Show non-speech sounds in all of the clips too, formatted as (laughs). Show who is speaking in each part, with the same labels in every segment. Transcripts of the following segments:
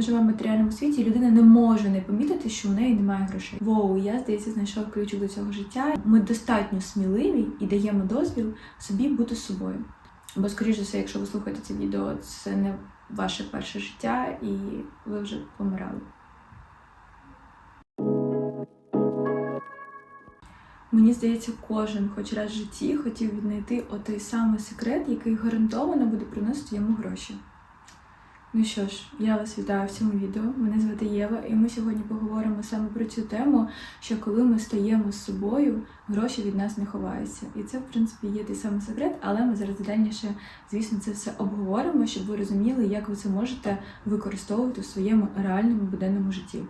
Speaker 1: ми живемо в матеріальному світі, і людина не може не помітити, що в неї немає грошей. Воу, я здається, знайшов ключ до цього життя. Ми достатньо сміливі і даємо дозвіл собі бути собою. Бо, скоріш за все, якщо ви слухаєте це відео, це не ваше перше життя, і ви вже помирали. Мені здається, кожен, хоч раз в житті, хотів віднайти отой самий секрет, який гарантовано буде приносити йому гроші. Ну що ж, я вас вітаю в цьому відео. Мене звати Єва, і ми сьогодні поговоримо саме про цю тему, що коли ми стаємо з собою, гроші від нас не ховаються. І це, в принципі, є той самий секрет, але ми зараз детальніше, звісно, це все обговоримо, щоб ви розуміли, як ви це можете використовувати у своєму реальному буденному житті.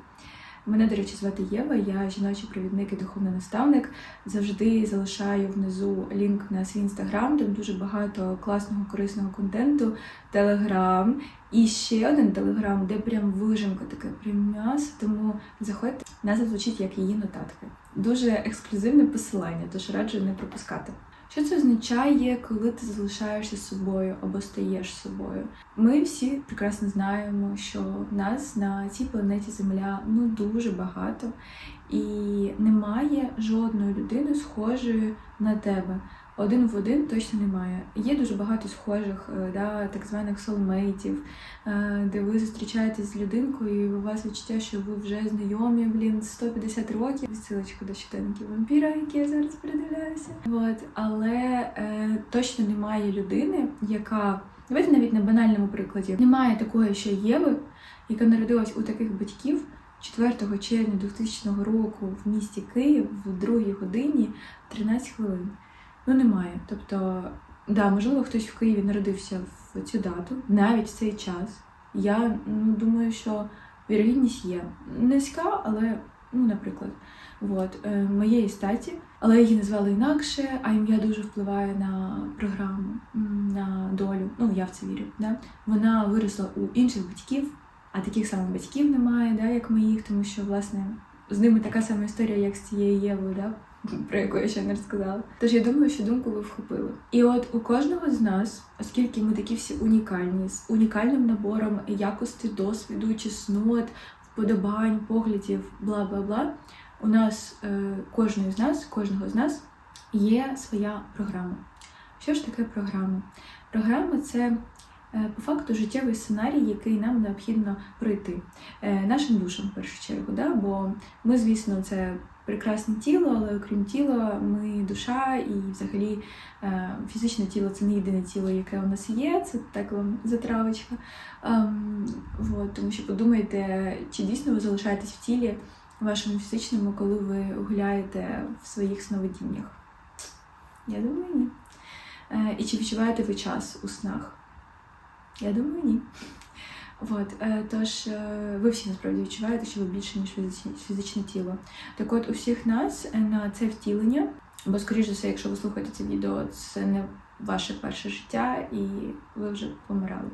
Speaker 1: Мене, до речі, звати Єва, я жіночий провідник і духовний наставник. Завжди залишаю внизу лінк на свій інстаграм, там дуже багато класного корисного контенту, телеграм і ще один телеграм, де прям вижимка таке прям м'ясо, тому заходьте, назва звучить як її нотатки. Дуже ексклюзивне посилання, тож раджу не пропускати. Що це означає, коли ти залишаєшся собою або стаєш собою? Ми всі прекрасно знаємо, що нас на цій планеті Земля ну дуже багато, і немає жодної людини схожої на тебе. Один в один точно немає. Є дуже багато схожих, е, да, так званих солмейтів, е, де ви зустрічаєтесь з людинкою, і у вас відчуття, що ви вже знайомі, блін, 150 років. Відсилочка до щоденників вампіра, які я зараз передивляюся. От, але е, точно немає людини, яка давайте навіть на банальному прикладі немає такої, що Єви, яка народилась у таких батьків. 4 червня 2000 року в місті Київ в другій годині 13 хвилин. Ну, немає. Тобто, да, можливо, хтось в Києві народився в цю дату, навіть в цей час. Я ну, думаю, що вірогідність є низька, але, ну, наприклад, от, е, моєї статі, але її назвали інакше, а ім'я дуже впливає на програму, на долю. Ну, я в це вірю. Да? Вона виросла у інших батьків, а таких самих батьків немає, да, як моїх, тому що, власне, з ними така сама історія, як з цією Євою, да? (laughs) про яку я ще не розказала. Тож я думаю, що думку ви вхопили. І от у кожного з нас, оскільки ми такі всі унікальні, з унікальним набором якостей, досвіду, чеснот, вподобань, поглядів, бла бла бла, у нас е, кожної з нас, кожного з нас є своя програма. Що ж таке програма? Програма це е, по факту життєвий сценарій, який нам необхідно пройти е, нашим душам в першу чергу. Да? Бо ми, звісно, це прекрасне тіло, але окрім тіла, ми душа і взагалі е, фізичне тіло це не єдине тіло, яке у нас є. Це так вам затравочка. Ем, вот, тому що подумайте, чи дійсно ви залишаєтесь в тілі вашому фізичному, коли ви гуляєте в своїх сновидіннях? Я думаю, ні. Е, і чи відчуваєте ви час у снах? Я думаю, ні. От, е, тож е, ви всі насправді відчуваєте, що ви більше, ніж фізичне, тіло. Так от у всіх нас е, на це втілення, бо, скоріш за все, якщо ви слухаєте це відео, це не ваше перше життя, і ви вже помирали.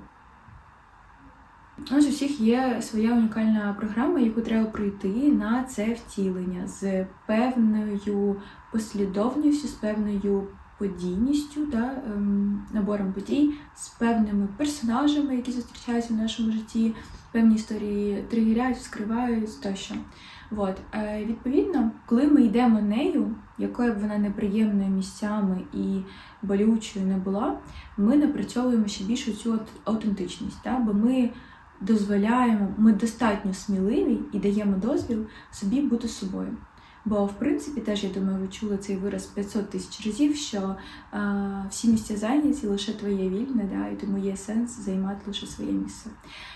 Speaker 1: У нас у всіх є своя унікальна програма, яку треба пройти на це втілення з певною послідовністю, з певною подійністю, да, ем, набором подій, з певними персонажами, які зустрічаються в нашому житті, певні історії тригеряють, вскривають тощо. От. Е, відповідно, коли ми йдемо нею, якою б вона неприємною місцями і болючою не була, ми напрацьовуємо ще більшу цю аутентичність, да? бо ми дозволяємо, ми достатньо сміливі і даємо дозвіл собі бути собою. Бо, в принципі, теж я думаю, ви чули цей вираз 500 тисяч разів, що е, всі місця зайняті лише твоє вільне, да, і тому є сенс займати лише своє місце.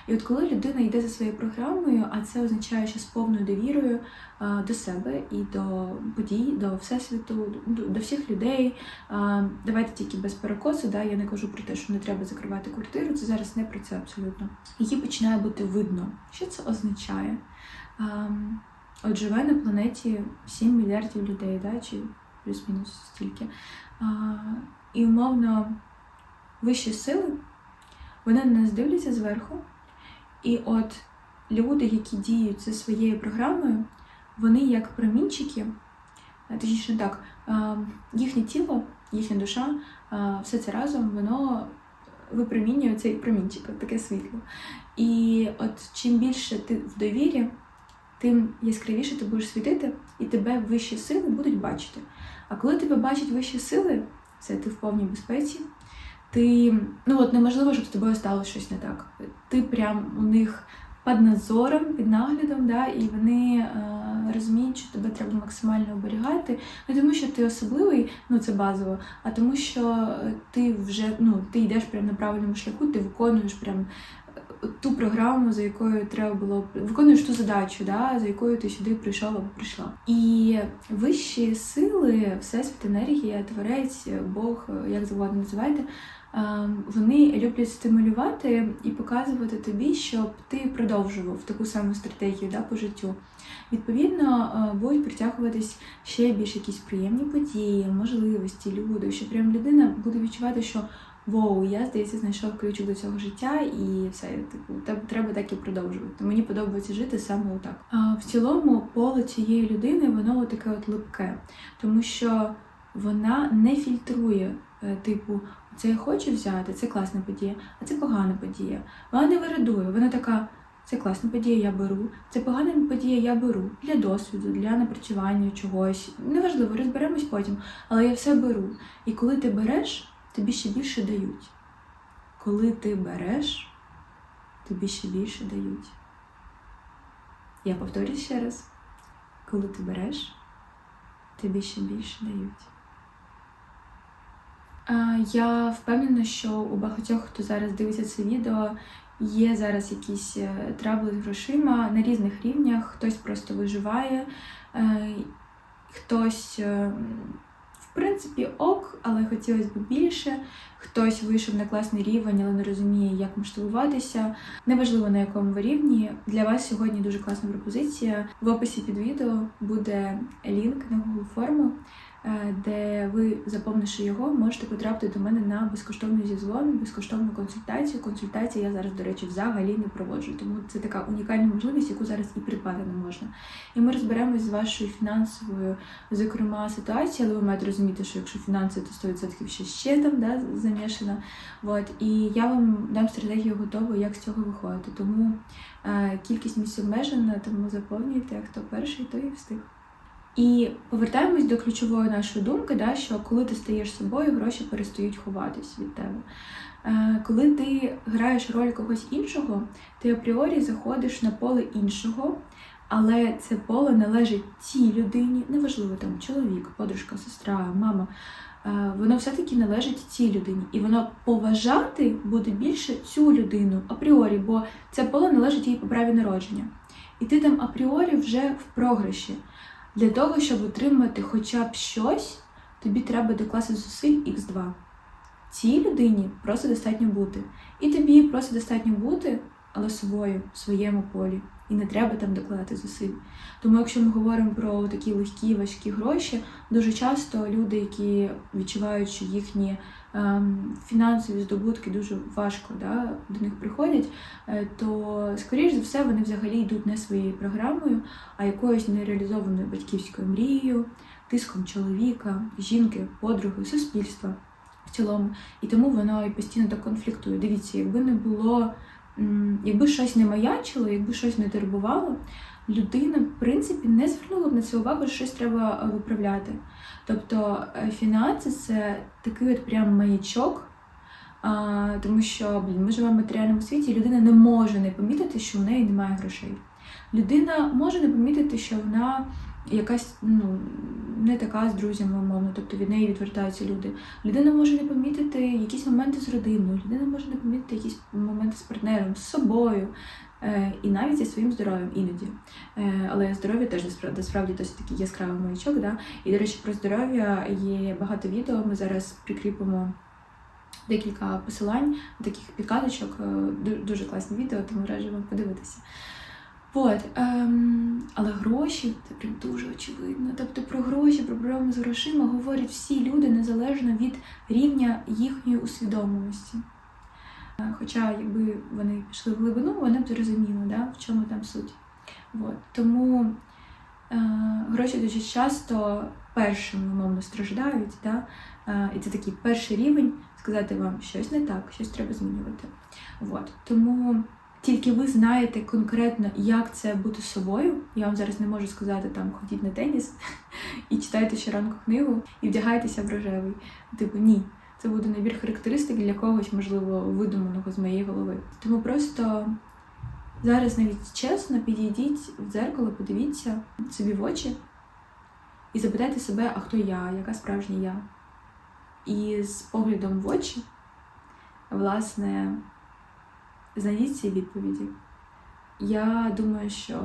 Speaker 1: І от коли людина йде за своєю програмою, а це означає, що з повною довірою е, до себе і до подій, до всесвіту, до, до всіх людей. Е, давайте тільки без перекосу, да, я не кажу про те, що не треба закривати квартиру, це зараз не про це абсолютно. Її починає бути видно. Що це означає? Е, От живе на планеті 7 мільярдів людей, да, чи плюс-мінус стільки. А, І умовно вищі сили, вони на нас дивляться зверху. І от люди, які діють за своєю програмою, вони як промінчики, точніше так, їхнє тіло, їхня душа, все це разом, воно випромінює цей промінчик, таке світло. І от чим більше ти в довірі, тим яскравіше ти будеш світити, і тебе вищі сили будуть бачити. А коли тебе бачать вищі сили, все ти в повній безпеці. Ти ну от неможливо, щоб з тобою стало щось не так. Ти прям у них під надзором, під наглядом, да, і вони е, розуміють, що тебе треба максимально оберігати. Не тому, що ти особливий, ну це базово, а тому, що ти вже ну ти йдеш прямо на правильному шляху, ти виконуєш прям ту програму, за якою треба було виконуєш ту задачу, да, за якою ти сюди прийшов або прийшла. І вищі сили, всесвіт, енергія, творець, Бог, як завгодно називайте. е, Вони люблять стимулювати і показувати тобі, щоб ти продовжував таку саму стратегію да, по життю. Відповідно, е, будуть притягуватись ще більш якісь приємні події, можливості, люди, що прям людина буде відчувати, що Воу, я здається, знайшов ключик до цього життя, і все, типу, треба так і продовжувати. Мені подобається жити саме отак. А в цілому поле цієї людини воно таке от липке, тому що вона не фільтрує, е, типу, це я хочу взяти, це класна подія, а це погана подія. Вона не вирадує, вона така. Це класна подія, я беру. Це погана подія, я беру для досвіду, для напрацювання чогось. Неважливо, розберемось потім. Але я все беру. І коли ти береш, тобі ще більше дають. Коли ти береш, тобі ще більше дають. Я повторюю ще раз: коли ти береш, тобі ще більше дають. Я впевнена, що у багатьох, хто зараз дивиться це відео, є зараз якісь е, трабли з грошима на різних рівнях. Хтось просто виживає, е, хтось, е, в принципі, ок, але хотілося б більше. Хтось вийшов на класний рівень, але не розуміє, як масштабуватися. Неважливо на якому ви рівні. Для вас сьогодні дуже класна пропозиція. В описі під відео буде лінк на Google форму, де ви, заповнивши його, можете потрапити до мене на безкоштовний зізвон, безкоштовну консультацію. Консультації я зараз, до речі, взагалі не проводжу, тому це така унікальна можливість, яку зараз і придбати не можна. І ми розберемось з вашою фінансовою, зокрема, ситуацією, але ви маєте розуміти, що якщо фінанси, то 100% ще ще там да, замішано. От. І я вам дам стратегію готову, як з цього виходити. Тому е, кількість місць обмежена, тому заповнюйте, хто перший, той і встиг. І повертаємось до ключової нашої думки, да, що коли ти стаєш собою, гроші перестають ховатись від тебе. Е, коли ти граєш роль когось іншого, ти апріорі заходиш на поле іншого, але це поле належить цій людині, неважливо там чоловік, подружка, сестра, мама. Е, Воно все-таки належить цій людині, і воно поважати буде більше цю людину апріорі, бо це поле належить їй по праві народження. І ти там апріорі вже в програші. Для того, щоб отримати хоча б щось, тобі треба докласти зусиль Х2. Цій людині просто достатньо бути. І тобі просто достатньо бути, але собою, в своєму полі. І не треба там докладати зусиль. Тому, якщо ми говоримо про такі легкі, важкі гроші, дуже часто люди, які відчувають, що їхні фінансові здобутки дуже важко да, до них приходять, е, то, скоріш за все, вони взагалі йдуть не своєю програмою, а якоюсь нереалізованою батьківською мрією, тиском чоловіка, жінки, подруги, суспільства в цілому. І тому воно і постійно так конфліктує. Дивіться, якби не було, якби щось не маячило, якби щось не турбувало, людина, в принципі, не звернула б на це увагу, що щось треба е, виправляти. Тобто е, фінанси це такий от прям маячок. А, тому що блін, ми живемо в матеріальному світі, і людина не може не помітити, що в неї немає грошей. Людина може не помітити, що вона якась ну, не така з друзями, умовно, тобто від неї відвертаються люди. Людина може не помітити якісь моменти з родиною, людина може не помітити якісь моменти з партнером, з собою. е, І навіть зі своїм здоров'ям іноді. Е, Але здоров'я теж насправді, досить такий яскравий маячок. Да? І, до речі, про здоров'я є багато відео. Ми зараз прикріпимо декілька посилань, таких підказочок. Е, ду- Дуже класні відео, тому раджу вам подивитися. От, ем, але гроші це прям дуже очевидно. Тобто про гроші, про проблеми з грошима говорять всі люди незалежно від рівня їхньої усвідомленості. Е, Хоча, якби вони пішли в глибину, вони б зрозуміли, да, в чому там суть. От. Тому е, гроші дуже часто першими, умовно, страждають. Да? Е, І це такий перший рівень сказати вам щось не так, щось треба змінювати. От. Тому тільки ви знаєте конкретно, як це бути собою. Я вам зараз не можу сказати, там ходіть на теніс (laughs) і читайте щоранку книгу і вдягайтеся в рожевий. Типу, ні. Це буде набір характеристик для когось, можливо, видуманого з моєї голови. Тому просто зараз навіть чесно підійдіть в дзеркало, подивіться собі в очі і запитайте себе, а хто я, яка справжня я. І з поглядом в очі, власне, знайдіть ці відповіді. Я думаю, що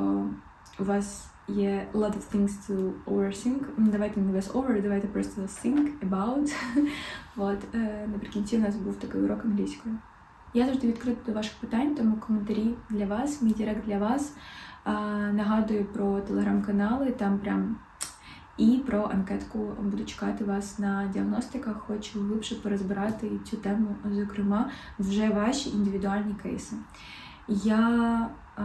Speaker 1: у вас є a lot of things to overthink. Ну, Давайте не без over, давайте просто think about. (laughs) От, е, наприкінці у нас був такий урок англійської. Я завжди відкрита до ваших питань, тому коментарі для вас, мій директ для вас. Нагадую про телеграм-канали, там прям і про анкетку буду чекати вас на діагностиках. Хочу глибше порозбирати цю тему, зокрема, вже ваші індивідуальні кейси. Я е,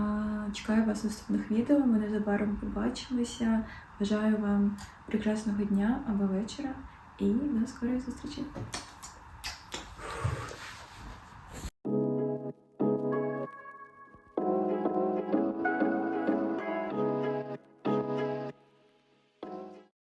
Speaker 1: чекаю вас в наступних відео. Ми незабаром побачимося. Бажаю вам прекрасного дня або вечора і до скорої зустрічі.